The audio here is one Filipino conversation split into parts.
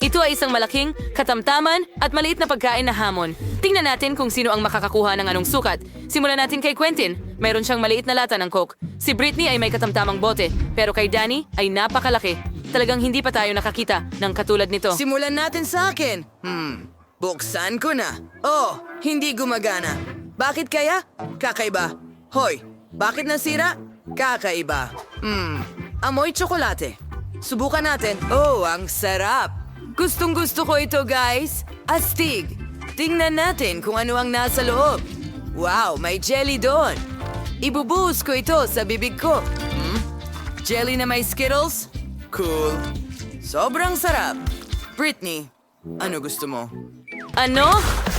Ito ay isang malaking, katamtaman at maliit na pagkain na hamon. Tingnan natin kung sino ang makakakuha ng anong sukat. Simulan natin kay Quentin. Mayroon siyang maliit na lata ng Coke. Si Britney ay may katamtamang bote, pero kay Danny ay napakalaki. Talagang hindi pa tayo nakakita ng katulad nito. Simulan natin sa akin. Hmm, buksan ko na. Oh, hindi gumagana. Bakit kaya? Kakaiba. Hoy, bakit nasira? Kakaiba. Hmm, amoy tsokolate. Subukan natin. Oh, ang sarap. Gustong gusto ko ito, guys. Astig. Tingnan natin kung ano ang nasa loob. Wow, may jelly doon. Ibubuhos ko ito sa bibig ko. Hmm? Jelly na may Skittles? Cool. Sobrang sarap. Britney, ano gusto mo? Ano?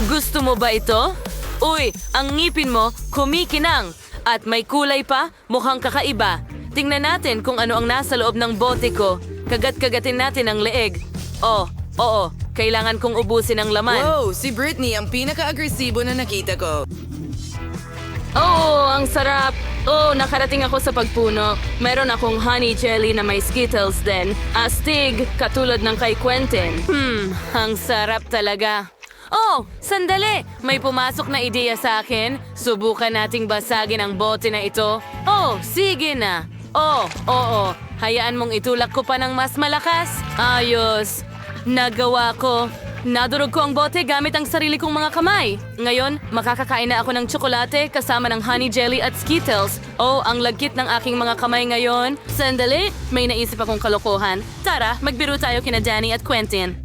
Gusto mo ba ito? Uy, ang ngipin mo kumikinang. At may kulay pa, mukhang kakaiba. Tingnan natin kung ano ang nasa loob ng bote ko. Kagat-kagatin natin ang leeg. Oh, oo, kailangan kong ubusin ang laman. Wow, si Britney ang pinaka-agresibo na nakita ko. Oo, ang sarap. Oo, nakarating ako sa pagpuno. Meron akong honey jelly na may Skittles din. Astig, katulad ng kay Quentin. Hmm, ang sarap talaga. Oh, sandali! May pumasok na ideya sa akin. Subukan nating basagin ang bote na ito. Oh, sige na. Oh, oo. Hayaan mong itulak ko pa ng mas malakas. Ayos. Nagawa ko. Nadurog ko ang bote gamit ang sarili kong mga kamay. Ngayon, makakakain na ako ng tsokolate kasama ng honey jelly at Skittles. Oh, ang lagkit ng aking mga kamay ngayon. Sandali, may naisip akong kalokohan. Tara, magbiro tayo kina Danny at Quentin.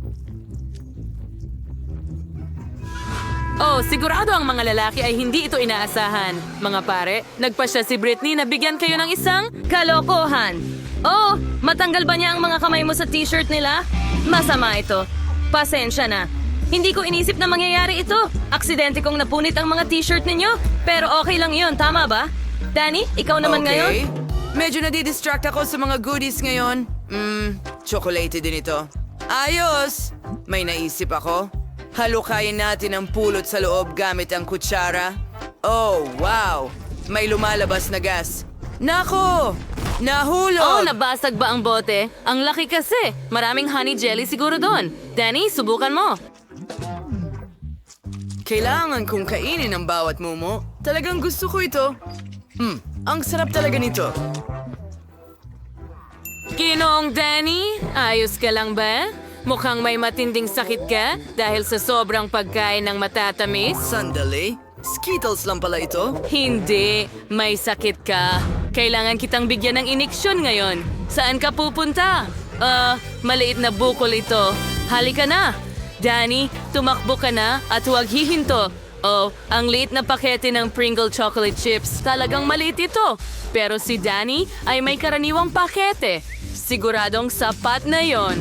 Oh, sigurado ang mga lalaki ay hindi ito inaasahan. Mga pare, nagpasya si Britney na bigyan kayo ng isang kalokohan. Oh, matanggal ba niya ang mga kamay mo sa t-shirt nila? Masama ito. Pasensya na. Hindi ko inisip na mangyayari ito. Aksidente kong napunit ang mga t-shirt ninyo. Pero okay lang yun, tama ba? Danny, ikaw naman ngayon? Medyo nadidistract ako sa mga goodies ngayon. Hmm, chocolate din ito. Ayos! May naisip ako. Halukayin natin ang pulot sa loob gamit ang kutsara. Oh, wow! May lumalabas na gas. Nako! Nahulog! Oh, nabasag ba ang bote? Ang laki kasi. Maraming honey jelly siguro doon. Danny, subukan mo. Kailangan kong kainin ang bawat mumo. Talagang gusto ko ito. Hmm, ang sarap talaga nito. Kinong Danny, ayos ka lang ba? Mukhang may matinding sakit ka dahil sa sobrang pagkain ng matatamis? Sandali, Skittles lang pala ito. Hindi, may sakit ka. Kailangan kitang bigyan ng iniksyon ngayon. Saan ka pupunta? Ah, maliit na bukol ito. Halika na. Danny, tumakbo ka na at huwag hihinto. Oh, ang liit na pakete ng Pringle chocolate chips. Talagang maliit ito. Pero si Danny ay may karaniwang pakete. Siguradong sapat na yon.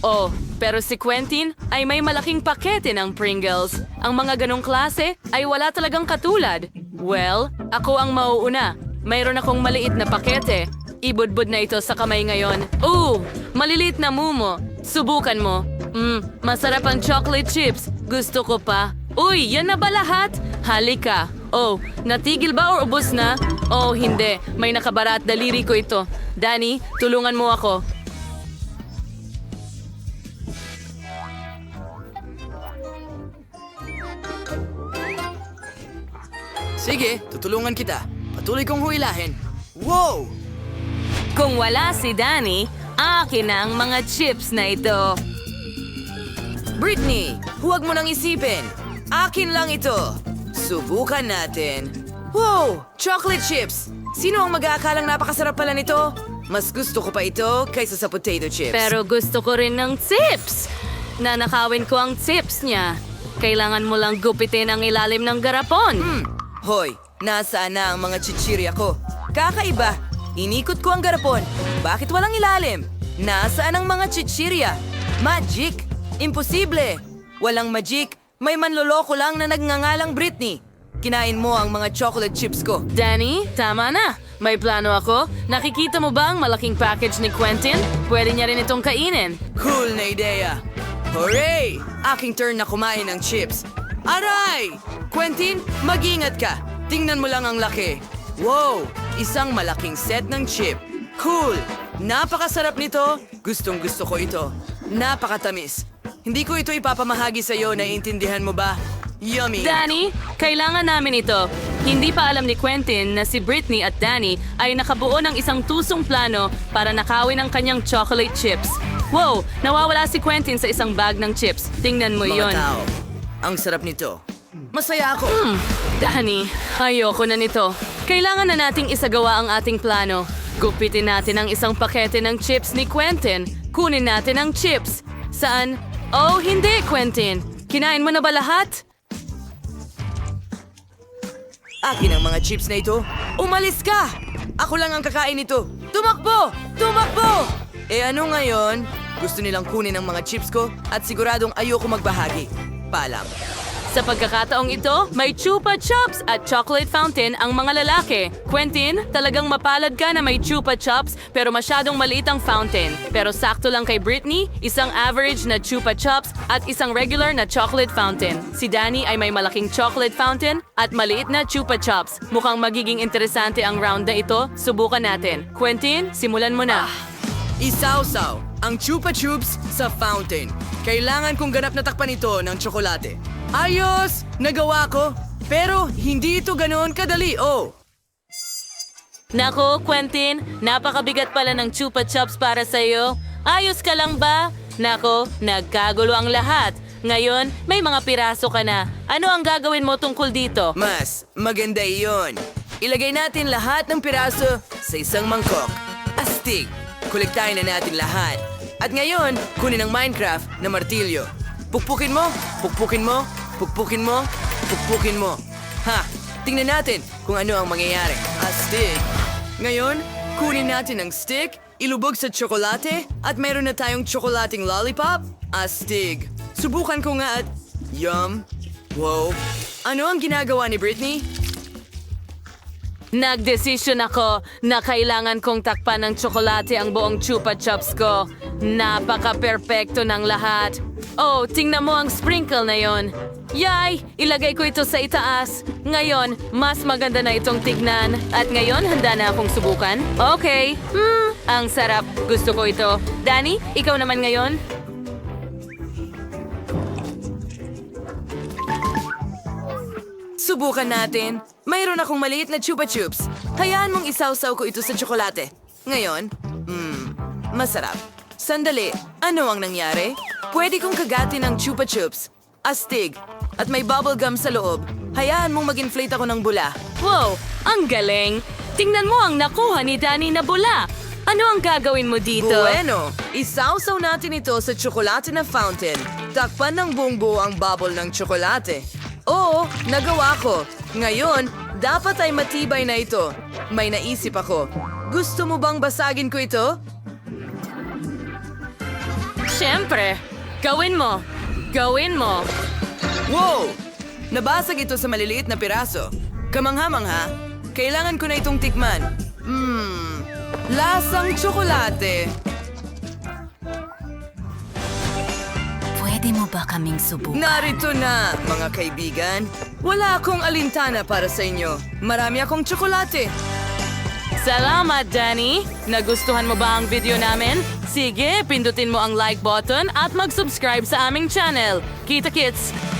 Oh, pero si Quentin ay may malaking pakete ng Pringles. Ang mga ganong klase ay wala talagang katulad. Well, ako ang mauuna. Mayroon akong maliit na pakete. Ibudbud na ito sa kamay ngayon. Ooh, maliliit na mumo. Subukan mo. Mm, masarap ang chocolate chips. Gusto ko pa. Uy, yan na ba lahat? Halika. Oh, natigil ba or ubos na? Oh, hindi. May nakabara at daliri ko ito. Danny, tulungan mo ako. Sige, tutulungan kita. Patuloy kong huilahin. Wow! Kung wala si Danny, akin na ang mga chips na ito. Britney, huwag mo nang isipin. Akin lang ito. Subukan natin. Wow! Chocolate chips! Sino ang mag-aakalang napakasarap pala nito? Mas gusto ko pa ito kaysa sa potato chips. Pero gusto ko rin ng chips. Nanakawin ko ang chips niya. Kailangan mo lang gupitin ang ilalim ng garapon. Hmm. Hoy, nasaan na ang mga chichirya ko? Kakaiba. Inikot ko ang garapon. Bakit walang ilalim? Nasaan ang mga chichirya? Magic! Imposible! Walang magic. May manloloko lang na nagngangalang Britney. Kinain mo ang mga chocolate chips ko. Danny, tama na. May plano ako. Nakikita mo ba ang malaking package ni Quentin? Pwede niya rin itong kainin. Cool na ideya. Hooray! Aking turn na kumain ng chips. Aray! Quentin, mag-ingat ka. Tingnan mo lang ang laki. Wow! Isang malaking set ng chip. Cool! Napakasarap nito. Gustong gusto ko ito. Napakatamis. Hindi ko ito ipapamahagi sa'yo, naiintindihan mo ba? Yummy! Danny, kailangan namin ito. Hindi pa alam ni Quentin na si Britney at Danny ay nakabuo ng isang tusong plano para nakawin ang kanyang chocolate chips. Wow! Nawawala si Quentin sa isang bag ng chips. Tingnan mo Mga yon. tao, ang sarap nito. Masaya ako. Danny, ayoko na nito. Kailangan na nating isagawa ang ating plano. Gupitin natin ang isang pakete ng chips ni Quentin. Kunin natin ang chips. Saan? Oh, hindi, Quentin. Kinain mo na ba lahat? Akin ang mga chips na ito. Umalis ka! Ako lang ang kakain nito. Tumakbo! Tumakbo! Eh ano ngayon? Gusto nilang kunin ang mga chips ko at siguradong ayoko magbahagi. Paalam. Sa pagkakataong ito, may chupa chups at chocolate fountain ang mga lalaki. Quentin, talagang mapalad ka na may chupa chups pero masyadong maliit ang fountain. Pero sakto lang kay Britney, isang average na chupa chups at isang regular na chocolate fountain. Si Danny ay may malaking chocolate fountain at maliit na chupa chups. Mukhang magiging interesante ang round na ito. Subukan natin. Quentin, simulan mo na. Isawsaw ang Chupa Chups sa fountain. Kailangan kong ganap na takpan ito ng tsokolate. Ayos! Nagawa ko! Pero hindi ito ganoon kadali, oh! Nako, Quentin, napakabigat pala ng chupa chups para sa'yo. Ayos ka lang ba? Nako, nagkagulo ang lahat. Ngayon, may mga piraso ka na. Ano ang gagawin mo tungkol dito? Mas maganda iyon. Ilagay natin lahat ng piraso sa isang mangkok. Astig! Kolektahin na natin lahat. At ngayon, kunin ang Minecraft na martilyo. Pukpukin mo, pukpukin mo, pukpukin mo, pukpukin mo. Ha! Tingnan natin kung ano ang mangyayari. Astig! Ngayon, kunin natin ang stick, ilubog sa tsokolate, at mayroon na tayong tsokolating lollipop. Astig! Subukan ko nga at... Yum! Wow! Ano ang ginagawa ni Britney? Nagdesisyon ako na kailangan kong takpan ng tsokolate ang buong chupa chups ko. Napaka-perpekto ng lahat. Oh, tingnan mo ang sprinkle na yon. Yay! Ilagay ko ito sa itaas. Ngayon, mas maganda na itong tignan. At ngayon, handa na akong subukan. Okay. Hmm, ang sarap. Gusto ko ito. Danny, ikaw naman ngayon? Subukan natin. Mayroon akong maliit na chupa chups. Hayaan mong isawsaw ko ito sa tsokolate. Ngayon, mmm, masarap. Sandali, ano ang nangyari? Pwede kong kagatin ng chupa chups. Astig. At may bubble gum sa loob. Hayaan mong mag-inflate ako ng bula. Wow, ang galing! Tingnan mo ang nakuha ni Danny na bula. Ano ang gagawin mo dito? Bueno, isawsaw natin ito sa tsokolate na fountain. Takpan ng buong buo ang bubble ng tsokolate. Oo, nagawa ko. Ngayon, dapat ay matibay na ito. May naisip ako. Gusto mo bang basagin ko ito? Siyempre, gawin mo. Gawin mo. Wow! Nabasag ito sa maliliit na piraso. Kamangha-mangha, kailangan ko na itong tikman. Mmm, lasang tsokolate. Pwede mo ba kaming subukan? Narito na, mga kaibigan. Wala akong alintana para sa inyo. Marami akong tsokolate. Salamat, Danny! Nagustuhan mo ba ang video namin? Sige, pindutin mo ang like button at mag-subscribe sa aming channel. Kita kits!